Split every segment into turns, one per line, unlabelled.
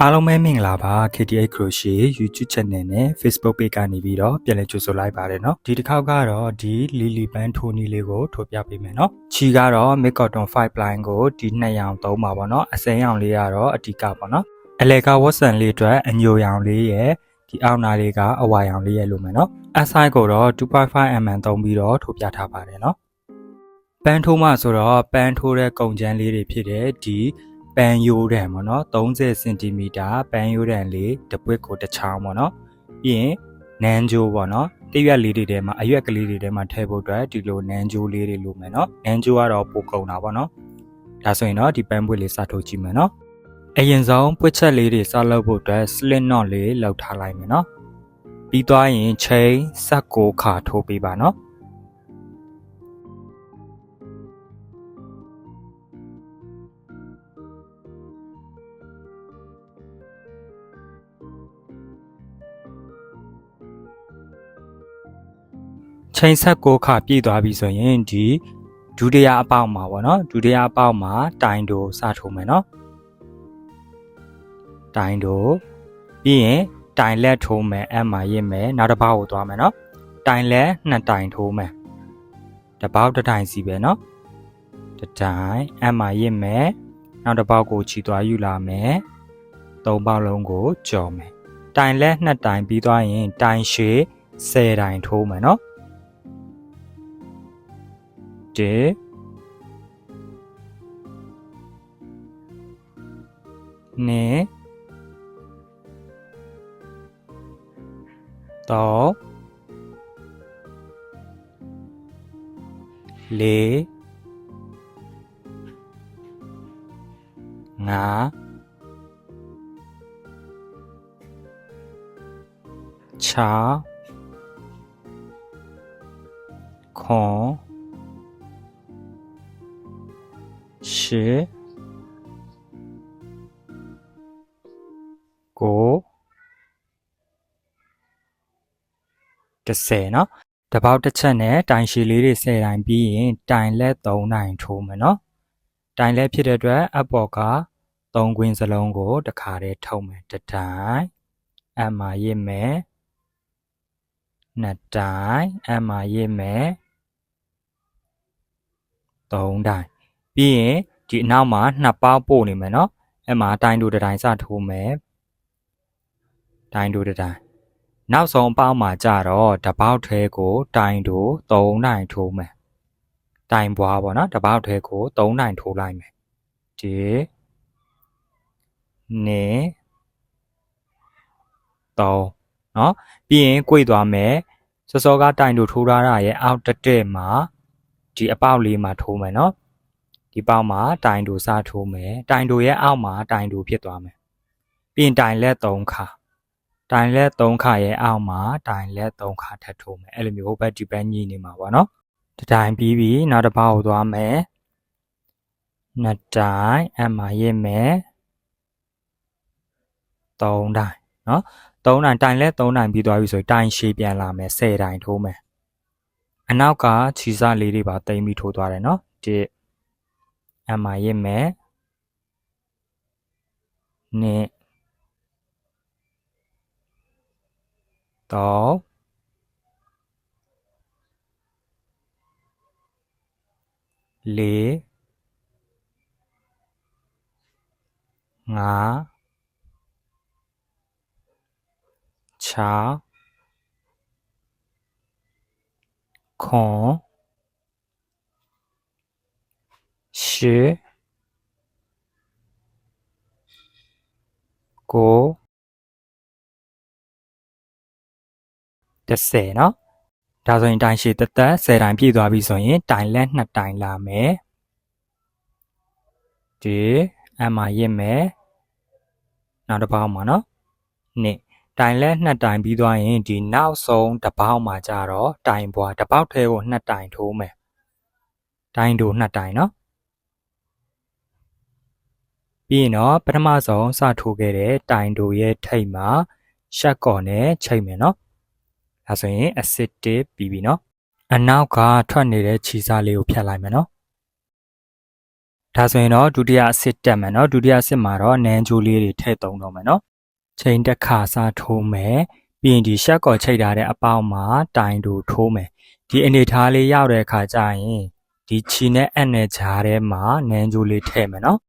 အားလုံးပဲမင်္ဂလာပါ KTH Crochet YouTube Channel နဲ့ Facebook Page ကနေပြီးတော့ပြန်လည်ကြိုဆိုလိုက်ပါတယ်เนาะဒီတစ်ခေါက်ကတော့ဒီ Lily Band ထိုးနီလေးကိုထိုးပြပေးမယ်เนาะချီကတော့ Mid Cotton 5 line ကိုဒီ2ရောင်သုံးပါပေါ့เนาะအစိမ်းရောင်လေးကတော့အဓိကပေါ့เนาะအလဲကဝတ်ဆန်လေးအတွက်အညိုရောင်လေးရဲ့ဒီအောက်နာလေးကအဝါရောင်လေးရဲ့လို့မယ်เนาะ SI ကိုတော့ 2.5 mm သုံးပြီးတော့ထိုးပြထားပါတယ်เนาะပန်းထိုးမှဆိုတော့ပန်းထိုးတဲ့ကုံချမ်းလေးတွေဖြစ်တဲ့ဒီ ပန်းရိုးတံပေါ့နော်30စင်တီမီတာပန်းရိုးတံလေးတစ်ပွက်ကိုတစ်ချောင်းပေါ့နော်ပြီးရင်နန်းကြိုးပေါ့နော်တရွက်လေးတွေထဲမှာအရွက်ကလေးတွေထဲမှာထည့်ဖို့အတွက်ဒီလိုနန်းကြိုးလေးတွေလိုမယ်နော်နန်းကြိုးကတော့ပိုကုန်တာပေါ့နော်ဒါဆိုရင်တော့ဒီပန်းပွက်လေးစထုတ်ကြည့်မယ်နော်အရင်ဆုံးပွက်ချက်လေးတွေစလုပ်ဖို့အတွက် slit knot လေးလောက်ထားလိုက်မယ်နော်ပြီးသွားရင် chain ဆက်ကိုခါထိုးပေးပါနော် ချိန်ဆက်ကိုခပြည့်သွားပြီဆိုရင်ဒီဒုတိယအပေါက်မှာပေါ့နော်ဒုတိယအပေါက်မှာတိုင်တိုစထိုးမယ်နော်တိုင်တိုပြီးရင်တိုင်လက်ထိုးမယ်အဲ့မှာရစ်မယ်နောက်တစ်ပေါက်ကိုသွားမယ်နော်တိုင်လက်နှစ်တိုင်ထိုးမယ်တစ်ပေါက်တစ်တိုင်စီပဲနော်တစ်တိုင်အဲ့မှာရစ်မယ်နောက်တစ်ပေါက်ကိုခြီသွားယူလာမယ်သုံးပေါက်လုံးကိုကြော်မယ်တိုင်လက်နှစ်တိုင်ပြီးသွားရင်တိုင်ရှည်10တိုင်ထိုးမယ်နော် တေနေတော့လေးငါချာခွန်ရှ စ်ကို30เนาะတပေါက်တစ်ချက်နဲ့တိုင်ရှည်လေးတွေ10တိုင်ပြီးရင်တိုင်လက်3တိုင်ထိုးမယ်เนาะတိုင်လက်ဖြစ်တဲ့အတွက်အပေါ်က3ကွင်းစလုံးကိုတစ်ခါတည်းထုံမယ်တစ်တိုင်အမှရစ်မယ်နှစ်တိုင်အမှရစ်မယ်3တိုင် ပြီးရင်ဒီအနောက်မှာနှစ်ပေါက်ပို့နေမယ်เนาะအဲ့မှာတိုင်းတူတစ်တိုင်းစထိုးမယ်တိုင်းတူတစ်တိုင်းနောက်ဆုံးအပေါက်မှာကြတော့တပေါက်ထဲကိုတိုင်းတူ3နိုင်ထိုးမယ်တိုင်ပွားပေါ့နော်တပေါက်ထဲကို3နိုင်ထိုးလိုက်မယ်ဒီနေ3เนาะပြီးရင်꿰သွားမယ်စောစောကတိုင်တူထိုးထားတာရဲ့အောက်တက်တဲ့မှာဒီအပေါက်လေးမှာထိုးမယ်เนาะ ဒီပေါက်မှာတိုင်တူစထိုးမယ်တိုင်တူရဲ့အောက်မှာတိုင်တူဖြစ်သွားမယ်ပြင်တိုင်လက်3ခါတိုင်လက်3ခါရဲ့အောက်မှာတိုင်လက်3ခါထပ်ထိုးမယ်အဲ့လိုမျိုးဟိုဘက်ဒီဘက်ညီနေမှာပေါ့နော်တတိုင်ပြီးပြီးနောက်တစ်ပေါက်ကိုသွားမယ်နှစ်တိုင်အမှရစ်မယ်3တိုင်เนาะ3တိုင်တိုင်လဲ3တိုင်ပြီးသွားပြီဆိုရင်တိုင်ရှည်ပြန်လာမယ်10တိုင်ထိုးမယ်အနောက်ကခြေစလေးတွေပါတိမ်ပြီးထိုးသွားတယ်เนาะ1 ama yeme ne to le nga cha khon ကို30เนาะဒါဆိုရင်တိုင်ရှည်တက်တက်10တိုင်ပြည့်သွားပြီဆိုရင်တိုင်လက်2တိုင်လာမယ်ဒီအမှရစ်မယ်နောက်တစ်ပေါက်မှာเนาะနှစ်တိုင်လက်2တိုင်ပြီးသွားရင်ဒီနောက်ဆုံးတစ်ပေါက်မှာကြတော့တိုင်ပွားတစ်ပေါက်ထဲကို2တိုင်ထိုးမယ်တိုင်တို့2တိုင်เนาะ ပြီးရင်တော့ပထမဆုံးစထိုးခဲ့တဲ့တိုင်တို့ရဲ့ထိတ်မှာရှက်ကော်နဲ့ချိတ်မယ်နော်ဒါဆိုရင် acid 1ပြီးပြီနော်အနောက်ကထွက်နေတဲ့ခြေစားလေးကိုဖြတ်လိုက်မယ်နော်ဒါဆိုရင်တော့ဒုတိယ acid တက်မယ်နော်ဒုတိယ acid မှာတော့နန်းချိုးလေးတွေထည့်သုံးတော့မယ်နော်ချိန်တစ်ခါစထိုးမယ်ပြီးရင်ဒီရှက်ကော်ချိတ်ထားတဲ့အပေါင်းမှာတိုင်တို့ထိုးမယ်ဒီအနေထားလေးရောက်တဲ့အခါကျရင်ဒီခြေနဲ့အက်နဲ့ကြားထဲမှာနန်းချိုးလေးထည့်မယ်နော်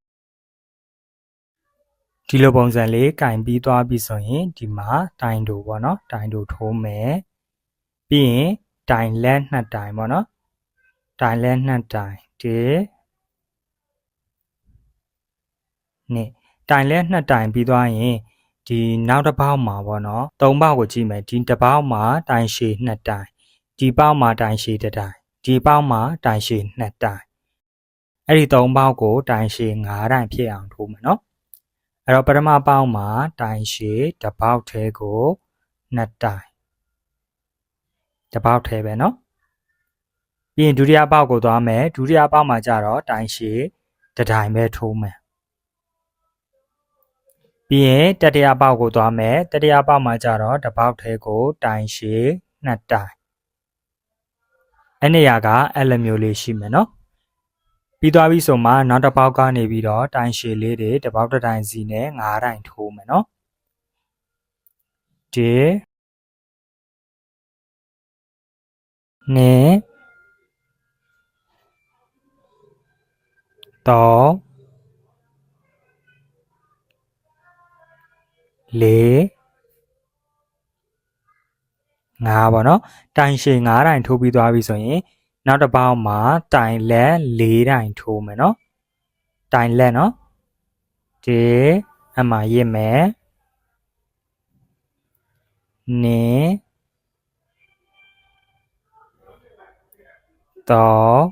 ဒီလိုပုံစံလေးကင်ပြီးသွားပြီဆိုရင်ဒီမှာတိုင်တူပေါ့နော်တိုင်တူထိုးမယ်ပြီးရင်တိုင်လက်နှစ်တိုင်ပေါ့နော်တိုင်လက်နှစ်တိုင်ဒီနေတိုင်လက်နှစ်တိုင်ပြီးသွားရင်ဒီနောက်တစ်ပေါက်မှာပေါ့နော်သုံးပေါက်ကိုကြည့်မယ်ဒီတစ်ပေါက်မှာတိုင်ရှည်နှစ်တိုင်ဒီပေါက်မှာတိုင်ရှည်တစ်တိုင်ဒီပေါက်မှာတိုင်ရှည်နှစ်တိုင်အဲ့ဒီသုံးပေါက်ကိုတိုင်ရှည်၅တိုင်ဖြစ်အောင်ထိုးမယ်နော် အဲ့တော့ပထမပေါက်မှာတိုင်ရှည်တစ်ပေါက်ထဲကိုနှစ်တိုင်တစ်ပေါက်ထဲပဲနော်ပြီးရင်ဒုတိယပေါက်ကိုသွားမယ်ဒုတိယပေါက်မှာကျတော့တိုင်ရှည်တစ်တိုင်ပဲထိုးမယ်ပြီးရင်တတိယပေါက်ကိုသွားမယ်တတိယပေါက်မှာကျတော့တစ်ပေါက်ထဲကိုတိုင်ရှည်နှစ်တိုင်အဲ့နေရာကအဲ့လိုမျိုးလေးရှိမယ်နော် ပြီးသွားပြီဆိုမှနောက်တစ်ပေါက်ကနေပြီးတော့တိုင်ရှည်လေးတွေတစ်ပေါက်တစ်တိုင်စီနဲ့၅တိုင်ထိုးမယ်နော်ဒီနဲ့တော့လေးငါပါနော်တိုင်ရှည်9တိုင်ထိုးပြီးသွားပြီဆိုရင် နောက်တစ်ပေါက်မှာတိုင်လက်4တိုင်ထိုးမယ်နော်တိုင်လက်နော်ဒီအမှရစ်မယ်နေတော့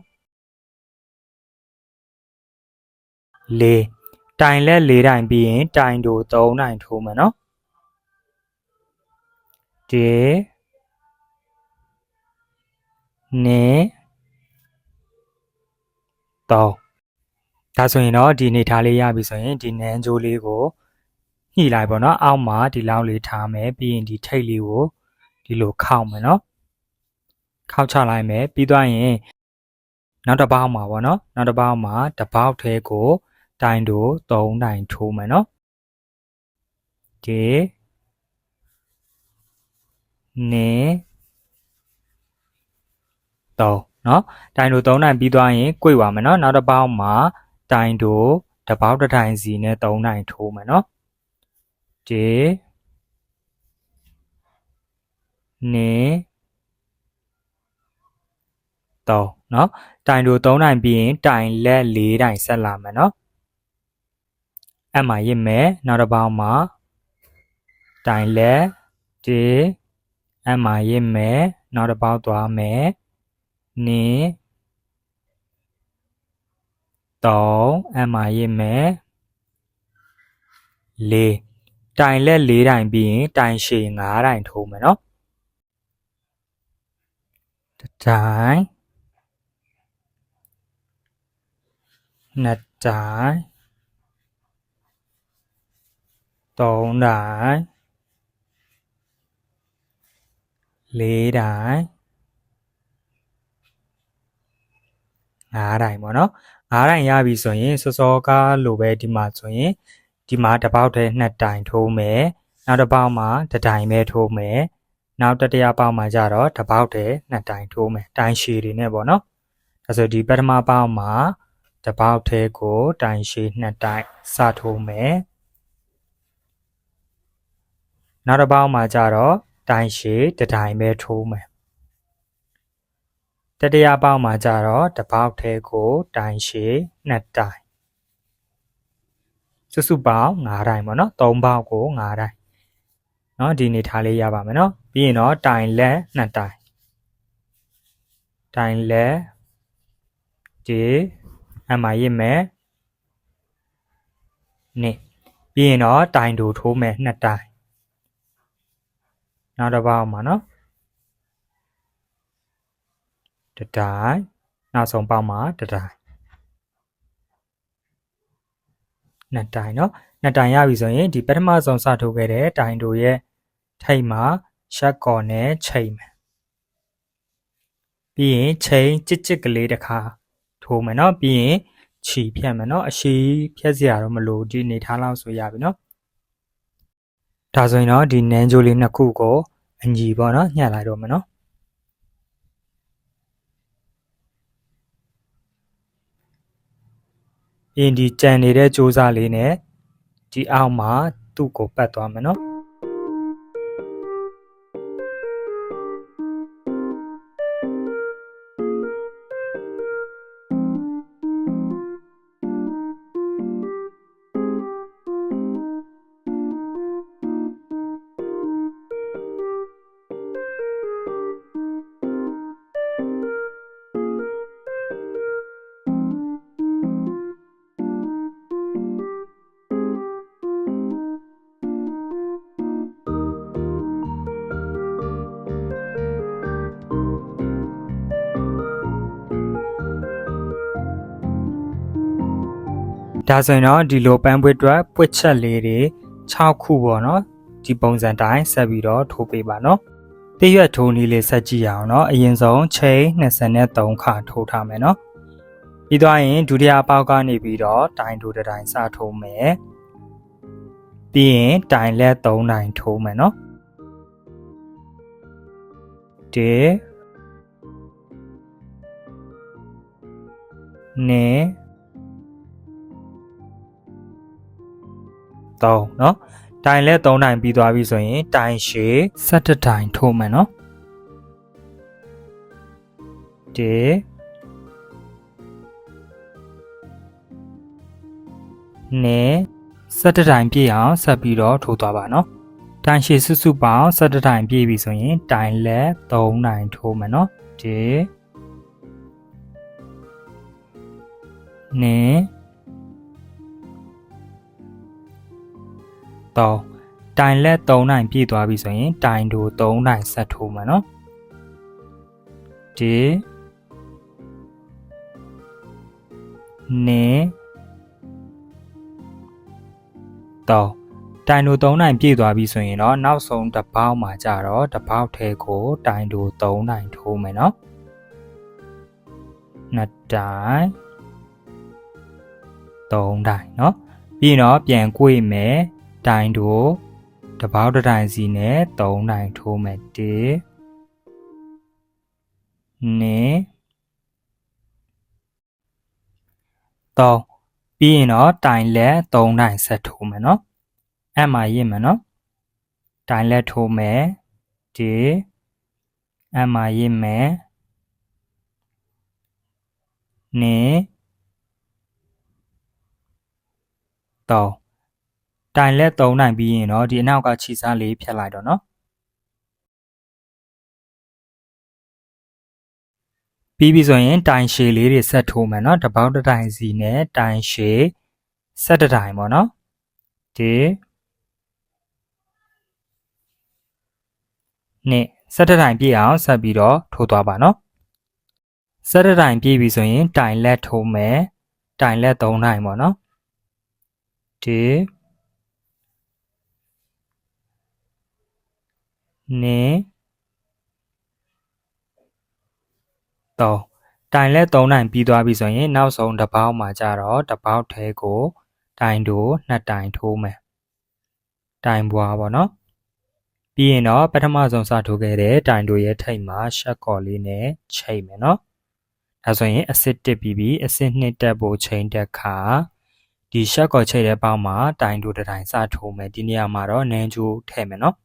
လေးတိုင်လက်၄တိုင်ပြီးရင်တိုင်တို့၃တိုင်ထိုးမယ်နော်ဒီနေ တော့ဒါဆိုရင်တော့ဒီနေထားလေးရပြီဆိုရင်ဒီနန်းကြိုးလေးကိုညှိလိုက်ပေါ့နော်အောက်မှာဒီလောက်လေးထားမယ်ပြီးရင်ဒီထိတ်လေးကိုဒီလိုခောက်မယ်နော်ခောက်ချလိုက်မယ်ပြီးသွားရင်နောက်တစ်ပေါက်မှာပေါ့နော်နောက်တစ်ပေါက်မှာတစ်ပေါက်ထဲကိုတိုင်တို့၃တိုင်ထိုးမယ်နော်ဒီနေတော့ เนาะတိုင်တို့၃တိုင်ပြီးသွားရင်꿰ပါမယ်เนาะနောက်တစ်ပေါက်မှာတိုင်တို့တစ်ပေါက်တစ်တိုင်စီနဲ့၃တိုင်ထိုးမယ်เนาะဒီနေတော့เนาะတိုင်တို့၃တိုင်ပြီးရင်တိုင်လက်၄တိုင်ဆက်လာမယ်เนาะအဲ့မှာရစ်မယ်နောက်တစ်ပေါက်မှာတိုင်လက်ဒီအဲ့မှာရစ်မယ်နောက်တစ်ပေါက်သွားမယ် နေတော့အဲ့မှာရစ်မယ်လေးတိုင်လက်၄တိုင်ပြီးရင်တိုင်ရှည်၅တိုင်ထိုးမယ်နော်တစ်တိုင်နှစ်တိုင်သုံးတိုင်လေးတိုင် ငါးတိုင်ပေါ့နော်ငါးတိုင်ရပြီဆိုရင်စောစောကားလိုပဲဒီမှာဆိုရင်ဒီမှာတစ်ပေါက်တည်းနှစ်တိုင်ထိုးမယ်နောက်တစ်ပေါက်မှာတစ်တိုင်ပဲထိုးမယ်နောက်တတိယပေါက်မှာကျတော့တစ်ပေါက်တည်းနှစ်တိုင်ထိုးမယ်တိုင်ရှည်တွေနဲ့ပေါ့နော်ဒါဆိုဒီပထမပေါက်မှာတစ်ပေါက်တည်းကိုတိုင်ရှည်နှစ်တိုင်စထိုးမယ်နောက်တစ်ပေါက်မှာကျတော့တိုင်ရှည်တစ်တိုင်ပဲထိုးမယ် တတိယပေါက်မှာကျတော့တစ်ပေါက်ထဲကိုတိုင်ရှည်နှစ်တိုင်စုစုပေါင်း9တိုင်ပေါ့နော်3ပေါက်ကို9တိုင်เนาะဒီနေထားလေးရပါမယ်เนาะပြီးရင်တော့တိုင်လက်နှစ်တိုင်တိုင်လက်ဒီအမှရစ်မယ်နေပြီးရင်တော့တိုင်တူထိုးမယ်နှစ်တိုင်နောက်တစ်ပေါက်မှာเนาะ တတိုင်နောက်ဆုံးပေါက်မှာတတိုင်နှစ်တိုင်เนาะနှစ်တိုင်ရပြီဆိုရင်ဒီပထမဆုံးစထိုးခဲ့တဲ့တိုင်တို့ရဲ့ထိတ်မှာရှက်ကော်နဲ့ချိန်မယ်ပြီးရင်ချိန်ကြစ်ကြစ်ကလေးတစ်ခါထိုးမယ်เนาะပြီးရင် ခြီဖြတ်မယ်နော်အရှိဖြတ်စရာတော့မလိုဒီနေထားလောက်ဆိုရပြီနော်ဒါဆိုရင်တော့ဒီနန်းကြိုးလေးနှစ်ခုကိုအညီပေါ့နော်ညှက်လိုက်တော့မယ်နော်ပြီး ရင်ဒီကြံနေတဲ့ကြိုးစားလေးနဲ့ဒီအောက်မှာသူ့ကိုပတ်သွားမယ်နော် ဒါဆိုရင်တော့ဒီလိုပန်းပွေအတွက်ပွက်ချက်လေးတွေ6ခုပေါ့နော်ဒီပုံစံတိုင်းဆက်ပြီးတော့ထိုးပေးပါနော်တရွက်ထိုးနည်းလေးဆက်ကြည့်ရအောင်နော်အရင်ဆုံးချိန်23ခါထိုးထားမယ်နော်ပြီးသွားရင်ဒုတိယပေါက်ကနေပြီးတော့တိုင်ထိုးတစ်တိုင်စထိုးမယ်ပြီးရင်တိုင်လက်3တိုင်ထိုးမယ်နော်တေနေ 3เนาะတိုင်လဲ3တိုင်ပြီးသွားပြီဆိုရင်တိုင်ရှည်17တိုင်ထိုးမယ်เนาะဒီနေ17တိုင်ပြည့်အောင်ဆက်ပြီးတော့ထိုးသွားပါเนาะတိုင်ရှည်စုစုပေါင်း17တိုင်ပြည့်ပြီဆိုရင်တိုင်လဲ3တိုင်ထိုးမယ်เนาะဒီနေ တော့တိုင်လက်3နိုင်ပြည့်သွားပြီဆိုရင်တိုင်တို့3နိုင်ဆက်ထိုးမှာနော်ဒီနေတော့တိုင်တို့3နိုင်ပြည့်သွားပြီဆိုရင်တော့နောက်ဆုံးတစ်ပေါက်မှာကြတော့တစ်ပေါက်ထဲကိုတိုင်တို့3နိုင်ထိုးမယ်နော်နှစ်တိုင်3တိုင်เนาะပြီးတော့ပြန်꿰မယ် တိုင်တို့တပေါက်တစ်တိုင်စီနဲ့၃တိုင်ထိုးမယ်1နေတော့ပြီးရင်တော့တိုင်လက်၃တိုင်ဆက်ထိုးမယ်နော်အဲ့မှာရင့်မယ်နော်တိုင်လက်ထိုးမယ်ဒီအဲ့မှာရင့်မယ်နေတော့ တိုင်လက်သုံးနိုင်ပြီးရင်တော့ဒီအနောက်ကခြိစားလေးဖြတ်လိုက်တော့နော်ပြီးပြီဆိုရင်တိုင်ရှည်လေးတွေဆက်ထိုးမယ်နော်တပေါက်တစ်တိုင်စီနဲ့တိုင်ရှည်ဆက်တစ်တိုင်ပေါ့နော်ဒီနှစ်ဆက်တစ်တိုင်ပြည့်အောင်ဆက်ပြီးတော့ထိုးသွားပါနော်ဆက်တစ်တိုင်ပြည့်ပြီဆိုရင်တိုင်လက်ထိုးမယ်တိုင်လက်၃တိုင်ပေါ့နော်ဒီ နေတော့တိုင်လက်3တိုင်ပြီးသွားပြီဆိုရင်နောက်ဆုံးတစ်ပေါက်မှာကြတော့တစ်ပေါက်ထဲကိုတိုင်တို့နှစ်တိုင်ထိုးမယ်တိုင်ပွားပေါ့နော်ပြီးရင်တော့ပထမဆုံးစထိုးခဲ့တဲ့တိုင်တို့ရဲ့ထိပ်မှာရှက်ကော်လေးနဲ့ချိတ်မယ်နော်ဒါဆိုရင်အစစ်တစ်ပြီးပြီးအစစ်နှစ်တက်ဖို့ချိန်တက်ခါဒီရှက်ကော်ချိတ်တဲ့ပေါက်မှာတိုင်တို့တစ်တိုင်စထိုးမယ်ဒီနေရာမှာတော့နန်းကျိုးထည့်မယ်နော်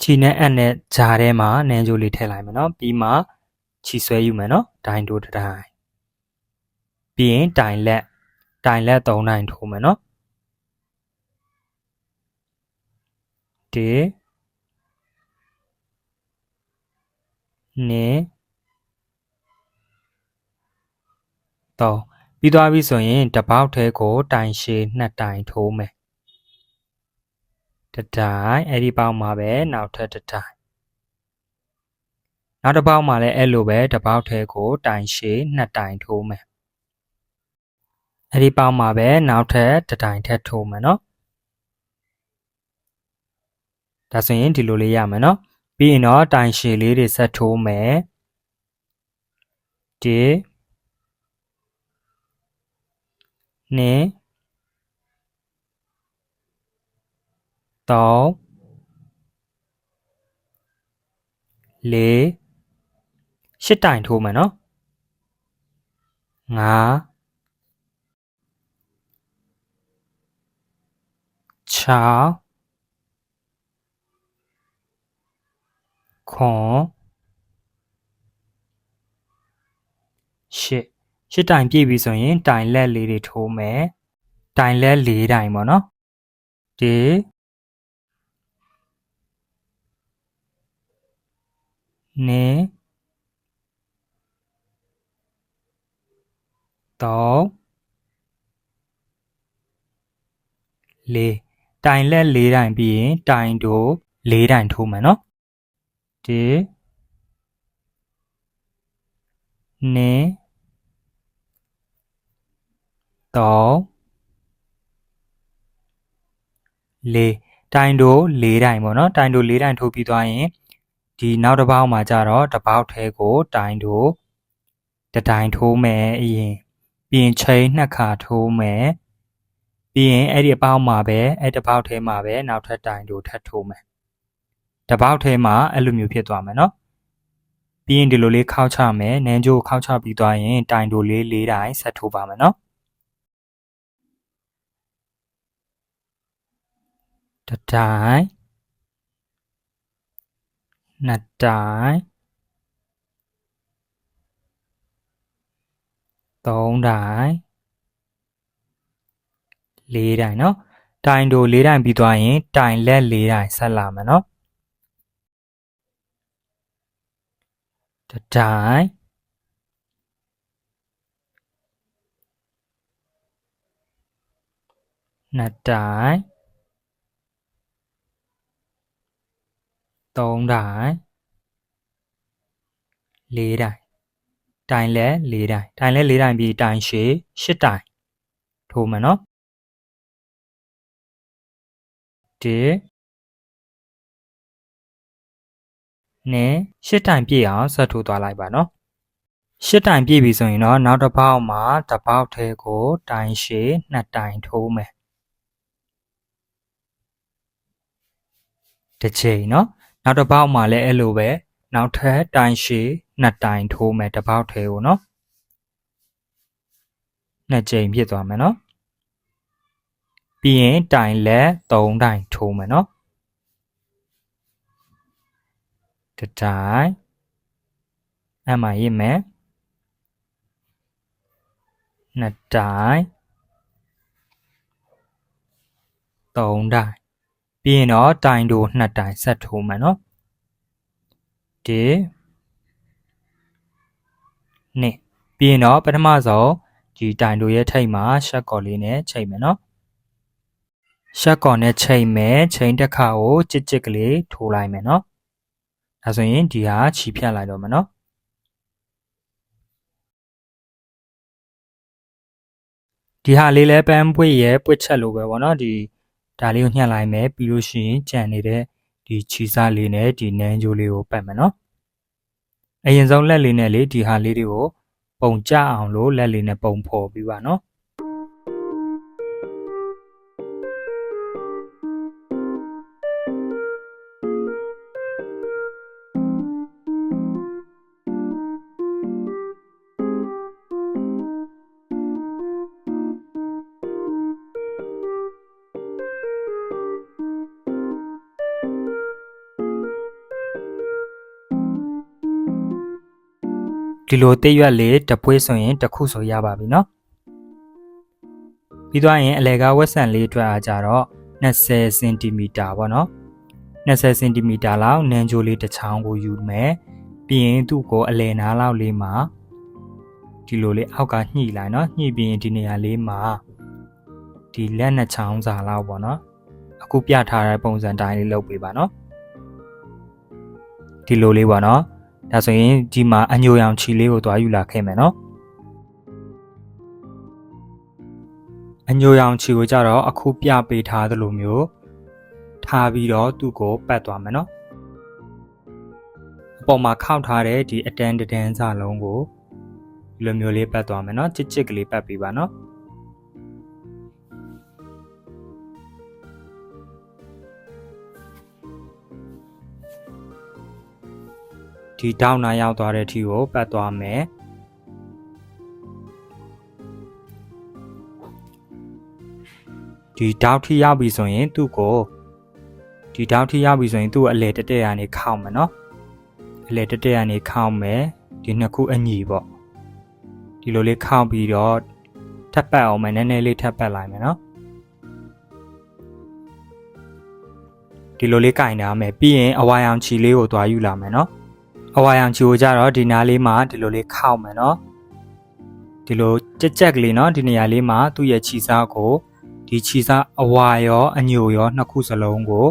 ခြီနဲ့အပ်နဲ့ဂျားထဲမှာနန်းကြိုးလေးထည့်လိုက်မယ်နော်ပြီးမှခြီဆွဲယူမယ်နော်ဒိုင်တိုးတစ်တိုင်းပြီးရင်တိုင်လက်တိုင်လက်၃တိုင်ထိုးမယ်နော်ဒီနေတော့ပြီးသွားပြီဆိုရင်တပေါက်ထဲကိုတိုင်ရှည်နှစ်တိုင်ထိုးမယ် တစ်တိုင်အဲ့ဒီပေါက်မှာပဲနောက်ထပ်တစ်တိုင်နောက်တစ်ပေါက်မှာလည်းအဲ့လိုပဲတစ်ပေါက်ထဲကိုတိုင်ရှည်နှစ်တိုင်ထိုးမယ်အဲ့ဒီပေါက်မှာပဲနောက်ထပ်တစ်တိုင်ထပ်ထိုးမယ်နော်ဒါဆိုရင်ဒီလိုလေးရမယ်နော်ပြီးရင်တော့တိုင်ရှည်လေးတွေဆက်ထိုးမယ်ဒီနှ စ်သုံးလေးရှစ်တိုင်ထိုးမယ်နော်ငါးခြောက်ခွန်ရှစ်ရှစ်တိုင်ပြည့်ပြီဆိုရင် တိုင်လက်လေးတွေထိုးမယ်တိုင်လက်လေးတိုင်ပေါ့နော်ဒီ နေတော့လေးတိုင်လက်လေးတိုင်ပြီးရင်တိုင်တို့လေးတိုင်ထိုးမယ်နော်ဒီနေတော့လေးတိုင်တို့လေးတိုင်ပေါ့နော်တိုင်တို့လေးတိုင်ထိုးပြီးသွားရင် ဒီနောက်တစ်ပေါက်မှာကြတော့တစ်ပေါက်ထဲကို တိုင်တို့တတိုင်ထိုးမယ်အရင်ပြီးရင်ချိန်နှစ်ခါထိုးမယ်ပြီးရင်အဲ့ဒီအပေါက်မှာပဲအဲ့တစ်ပေါက်ထဲမှာပဲနောက်ထပ်တိုင်တို့ထပ်ထိုးမယ်တစ်ပေါက်ထဲမှာအဲ့လိုမျိုးဖြစ်သွားမယ်နော်ပြီးရင်ဒီလိုလေးခောက်ချမယ်နန်းကျိုးခောက်ချပြီးသွားရင် တိုင်တို့လေးလေးတိုင်ဆက်ထိုးပါမယ်နော်တတိုင် နှစ်တိုင်သုံးတိုင်လေးတိုင်နော်တိုင်တို့လေးတိုင်ပြီးသွားရင် တိုင်လက်လေးတိုင်ဆက်လာမယ်နော်တတိုင်နှစ်တိုင် သုံးတိုင်လေးတိုင်တိုင်လဲလေးတိုင်တိုင်လဲလေးတိုင်ပြီးတိုင်ရှည်ရှစ်တိုင်ထိုးမယ်နော်ဒီနဲ့ရှစ်တိုင်ပြည့်အောင်ဆက်ထိုးသွားလိုက်ပါနော်ရှစ်တိုင်ပြည့်ပြီဆိုရင်တော့နောက်တစ်ပေါက်မှာတစ်ပေါက်ထဲကိုတိုင်ရှည်နှစ်တိုင်ထိုးမယ်တစ်ချိန်နော် နောက်တစ်ပေါက်မှာလည်းအဲ့လိုပဲနောက်ထပ်တိုင်ရှည်နှစ်တိုင်ထိုးမယ်တစ်ပေါက်ထဲကိုနော်နှစ်ချိန်ဖြစ်သွားမယ်နော်ပြီးရင်တိုင်လက်၃တိုင်ထိုးမယ်နော်တတိုင်အဲ့မှာရေးမယ်နှစ်တိုင်သုံးတိုင် ပြီးရင်တော့တိုင်တို့နှစ်တိုင်ဆက်ထိုးမယ်နော်ဒီနှစ်ပြီးရင်တော့ပထမဆုံးဒီတိုင်တို့ရဲ့ထိတ်မှာရှက်ကော်လေးနဲ့ချိန်မယ်နော်ရှက်ကော်နဲ့ချိန်မယ်ချိန်တစ်ခါကိုကြစ်ကြစ်ကလေးထိုးလိုက်မယ်နော်ဒါဆိုရင်ဒီဟာခြီဖြတ်လိုက်တော့မယ်နော်ဒီဟာလေးလဲပန်းပွေရဲ့ပွေချက်လိုပဲပေါ့နော်ဒီ ဒါလေးကိုညှက်လိုက်မယ်ပြီးလို့ရှိရင်ကြံနေတဲ့ဒီခြီစားလေးနဲ့ဒီနန်းကြိုးလေးကိုပတ်မယ်နော်အရင်ဆုံးလက်လေးနဲ့လေဒီဟာလေးတွေကိုပုံကြအောင်လို့လက်လေးနဲ့ပုံဖော်ပြီးပါနော် ဒီလိုတိတ်ရွက်လေးတပွေးဆိုရင်တစ်ခုဆိုရပါပြီနော်ပြီးသွားရင်အလဲကားဝက်ဆန်လေးအတွက်အားကြတော့20စင်တီမီတာပေါ့နော်20စင်တီမီတာလောက်နန်းကြိုးလေးတစ်ချောင်းကိုယူမယ်ပြီးရင်သူ့ကိုအလဲနားလောက်လေးမှာဒီလိုလေးအောက်ကညှိလိုက်နော်ညှိပြီးရင်ဒီနေရာလေးမှာဒီလက်နှစ်ချောင်းစာလောက်ပေါ့နော်အခုပြထားတဲ့ပုံစံတိုင်းလေးလုပ်ပေးပါနော်ဒီလိုလေးပေါ့နော် ဒါဆိုရင်ဒီမှာအညိုရောင်ခြီလေးကိုသွားယူလာခဲ့မယ်နော်အညိုရောင်ခြီကိုကြတော့အခုပြပေးထားသလိုမျိုးထားပြီးတော့သူ့ကိုပတ်သွားမယ်နော်အပေါ်မှာခောက်ထားတဲ့ဒီအတန်းတန်းစလုံးကိုဒီလိုမျိုးလေးပတ်သွားမယ်နော်ချစ်ချစ်ကလေးပတ်ပေးပါနော် ဒီတောင်းနာရောက်သွားတဲ့အထိကိုပတ်သွားမယ်ဒီတောက်ထိရောက်ပြီဆိုရင်သူ့ကိုဒီတောက်ထိရောက်ပြီဆိုရင်သူ့ကိုအလဲတက်တက်ရနေခောက်မယ်နော်အလဲတက်တက်ရနေခောက်မယ်ဒီနှစ်ခုအညီပေါ့ဒီလိုလေးခောက်ပြီးတော့ထပ်ပတ်အောင်မယ်နည်းနည်းလေးထပ်ပတ်လိုက်မယ်နော်ဒီလိုလေးကင်ထားမယ်ပြီးရင်အဝါရောင်ချီလေးကိုသွားယူလာမယ်နော် အဝါရောင်ချီကိုကြတော့ဒီနားလေးမှာဒီလိုလေးခောက်မယ်နော်ဒီလိုကြက်ကြက်ကလေးနော်ဒီနေရာလေးမှာသူ့ရဲ့ခြီစားကိုဒီခြီစားအဝါရောအညိုရောနှစ်ခုစလုံးကို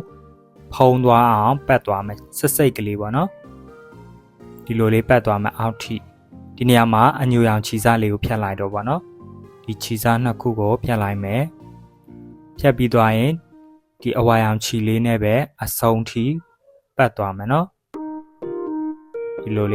ဖုံးသွားအောင်ပတ်သွားမယ်စစ်စိတ်ကလေးပေါ့နော်ဒီလိုလေးပတ်သွားမယ်အောက်ထိဒီနေရာမှာအညိုရောင်ခြီစားလေးကိုဖြတ်လိုက်တော့ပေါ့နော်ဒီခြီစားနှစ်ခုကိုဖြတ်လိုက်မယ်ဖြတ်ပြီးသွားရင်ဒီအဝါရောင်ခြီလေးနဲ့ပဲအဆုံးထိပတ်သွားမယ်နော် ဒီလို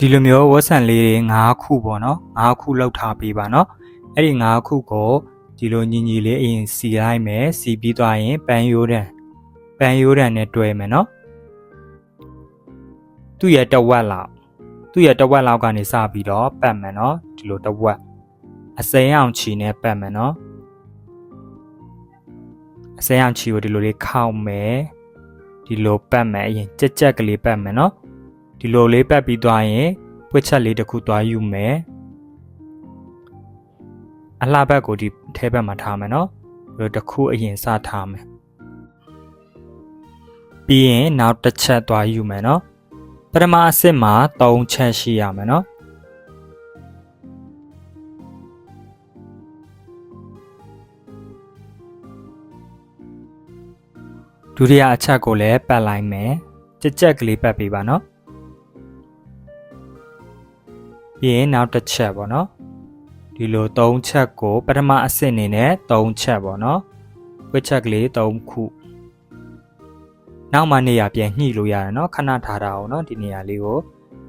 ဒီလိုမျိုးဝက်ဆန်လေးတွေ၅ခုပေါ့နော်၅ခုလောက်ထားပေးပါနော်အဲ့ဒီ၅ခုကိုဒီလိုညီညီလေးအရင်စီလိုက်မယ်စီပြီးသွားရင်ပန်းရိုးတံပန်းရိုးတံနဲ့တွဲမယ်နော်သူ့ရဲ့တဝက်လောက်သူ့ရဲ့တဝက်လောက်ကနေစပြီးတော့ပတ်မယ်နော်ဒီလိုတဝက်အစိမ်းအောင်ချီနဲ့ပတ်မယ်နော်အစိမ်းအောင်ချီကိုဒီလိုလေးခောက်မယ်ဒီလိုပတ်မယ်အရင်ကြက်ကြက်ကလေးပတ်မယ်နော် ဒီလိုလေးပတ်ပြီးသွားရင်ပွက်ချက်လေးတစ်ခုသွားယူမယ်အလှဘက်ကိုဒီထဲဘက်မှာထားမယ်နော်ဒီလိုတစ်ခုအရင်စထားမယ်ပြီးရင်နောက်တစ်ချက်သွားယူမယ်နော်ပထမအစစ်မှာ3ချက်ရှိရမယ်နော်ဒုတိယအချက်ကိုလည်းပတ်လိုက်မယ်ကြက်ကြက်ကလေးပတ်ပေးပါနော် ပြီးရင်နောက်တစ်ချက်ပေါ့နော်ဒီလို၃ချက်ကိုပထမအဆင့်အနေနဲ့၃ချက်ပေါ့နော်ဝစ်ချက်ကလေး၃ခုနောက်မှနေရာပြန်ညှိလို့ရတယ်နော်ခဏထားတာအောင်နော်ဒီနေရာလေးကို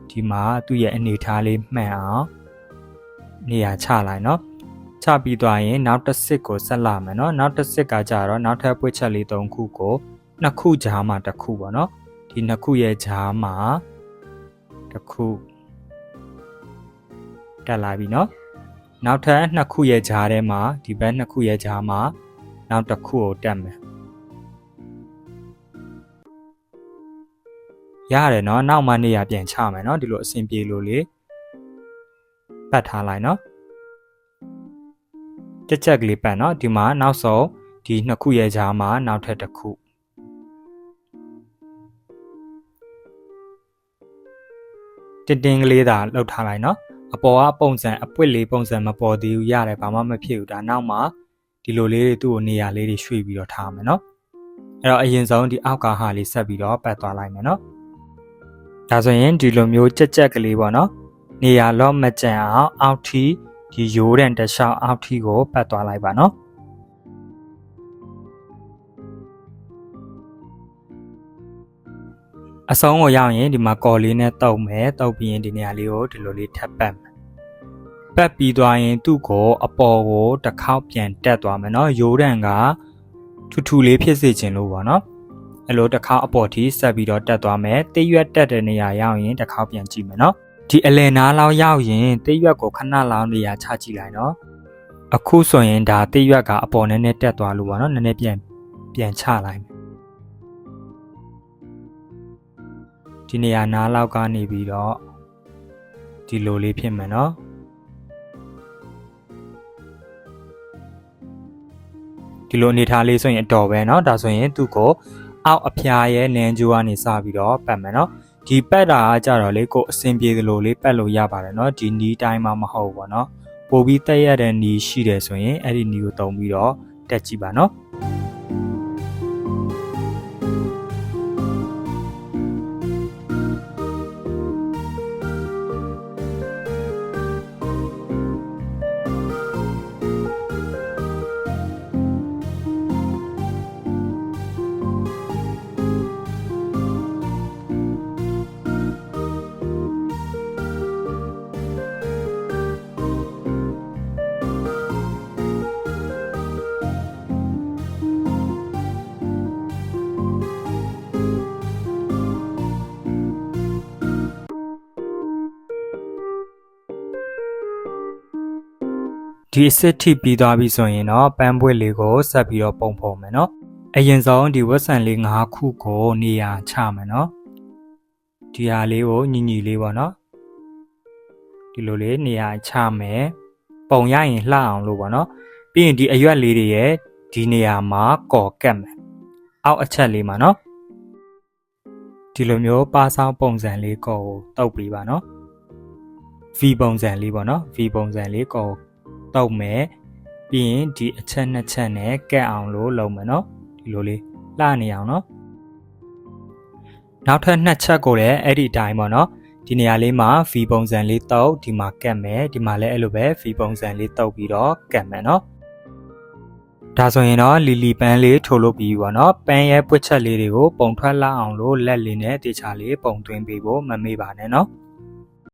ဒီမှာသူ့ရဲ့အနေထားလေးမှန်အောင်နေရာချလိုက်နော်ချပြီးသွားရင်နောက်တစ်စစ်ကိုဆက်လာမယ်နော်နောက်တစ်စစ်ကကြတော့နောက်ထပ်ပွက်ချက်လေး၃ခုကိုနှစ်ခုကြားမှာတစ်ခုပေါ့နော်ဒီနှစ်ခုရဲ့ကြားမှာတစ်ခု တက်လာပြီเนาะနောက်ထပ်နှစ်ခုရဲ့ကြားထဲမှာဒီဘက်နှစ်ခုရဲ့ကြားမှာနောက်တစ်ခုကိုတက်မယ်ရတယ်เนาะနောက်မှနေရပြန်ချမယ်เนาะဒီလိုအဆင်ပြေလို့လေပတ်ထားလိုက်เนาะတက်ချက်ကလေးပတ်เนาะဒီမှာနောက်ဆုံးဒီနှစ်ခုရဲ့ကြားမှာနောက်ထပ်တစ်ခုတင်းတင်းကလေးသာလှုပ်ထားလိုက်เนาะ အပေါ်ကပုံစံအပွင့်လေးပုံစံမပေါ်သေးဘူးရတယ်ဘာမှမဖြစ်ဘူးဒါနောက်မှဒီလိုလေးတွေသူ့ကိုနေရာလေးတွေရွှေ့ပြီးတော့ထားမယ်နော်အဲ့တော့အရင်ဆုံးဒီအောက်ကဟာလေးဆက်ပြီးတော့ပတ်သွားလိုက်မယ်နော်ဒါဆိုရင်ဒီလိုမျိုးကြက်ကြက်ကလေးပေါ့နော်နေရာလော့မကြံအောင်အောက်ထီဒီရိုးတဲ့တခြားအောက်ထီကိုပတ်သွားလိုက်ပါနော် အဆုံးကိုရောက်ရင်ဒီမှာကော်လေးနဲ့တုပ်မယ်တုပ်ပြီးရင်ဒီနေရာလေးကိုဒီလိုလေးထပ်ပတ်မယ်ပတ်ပြီးသွားရင်သူ့ကိုအပေါ်ကိုတစ်ခေါက်ပြန်တက်သွားမယ်เนาะရိုးတံကထူထူလေးဖြစ်စေခြင်းလို့ပေါ့เนาะအဲ့လိုတစ်ခေါက်အပေါ်ထိဆက်ပြီးတော့တက်သွားမယ်တိရွက်တက်တဲ့နေရာရောက်ရင်တစ်ခေါက်ပြန်ကြည့်မယ်เนาะဒီအလယ်နားလောက်ရောက်ရင်တိရွက်ကိုခဏလောက်နေရာချကြည့်လိုက်เนาะအခုဆိုရင်ဒါတိရွက်ကအပေါ်နည်းနည်းတက်သွားလို့ပေါ့เนาะနည်းနည်းပြန်ပြန်ချလိုက် ဒီနေရာနားလောက်ကနေပြီးတော့ဒီလိုလေးဖြစ်မယ်နော်ဒီလိုအနေထားလေးဆိုရင်အတော်ပဲเนาะဒါဆိုရင်သူ့ကိုအောက်အဖျားရဲ့နန်းကျိုးကနေစပြီးတော့ပတ်မယ်เนาะဒီပတ်တာကကြတော့လေကိုအဆင်ပြေသလိုလေးပတ်လို့ရပါတယ်เนาะဒီနီးတိုင်းမှမဟုတ်ဘူးเนาะပို့ပြီးတက်ရတဲ့နီးရှိတယ်ဆိုရင်အဲ့ဒီနီးကိုတုံးပြီးတော့တက်ကြည့်ပါเนาะ ဒီအစစ်ထိပြီးသွားပြီဆိုရင်တော့ပန်းပွက်လေးကိုဆက်ပြီးတော့ပုံဖော်မယ်နော်အရင်ဆုံးဒီဝက်ဆန်လေး၅ခုကိုနေရာချမယ်နော်ဒီဟာလေးကိုညီညီလေးပေါ့နော်ဒီလိုလေးနေရာချမယ်ပုံရရင်လှအောင်လို့ပေါ့နော်ပြီးရင်ဒီအရွက်လေးတွေရဲ့ဒီနေရာမှာကော်ကတ်မယ်အောက်အချက်လေးမှာနော်ဒီလိုမျိုးပါဆောင်ပုံစံလေးကော်ကိုတုပ်ပြီးပါနော် V ပုံစံလေးပေါ့နော် V ပုံစံလေးကော် တုပ်မယ်ပြီးရင်ဒီအချက်နှစ်ချက်နဲ့ကက်အောင်လို့လုပ်မယ်နော်ဒီလိုလေးလှနေအောင်နော်နောက်ထပ်နှစ်ချက်ကိုလည်းအဲ့ဒီအတိုင်းပေါ့နော်ဒီနေရာလေးမှာ V ပုံစံလေးတုပ်ဒီမှာကက်မယ်ဒီမှာလည်းအဲ့လိုပဲ V ပုံစံလေးတုပ်ပြီးတော့ကက်မယ်နော်ဒါဆိုရင်တော့လီလီပန်းလေးထိုးလုပ်ပြီးပေါ့နော်ပန်းရဲ့ပွက်ချက်လေးတွေကိုပုံထွက်လာအောင်လို့လက်လေးနဲ့တေချာလေးပုံသွင်းပေးဖို့မမေ့ပါနဲ့နော်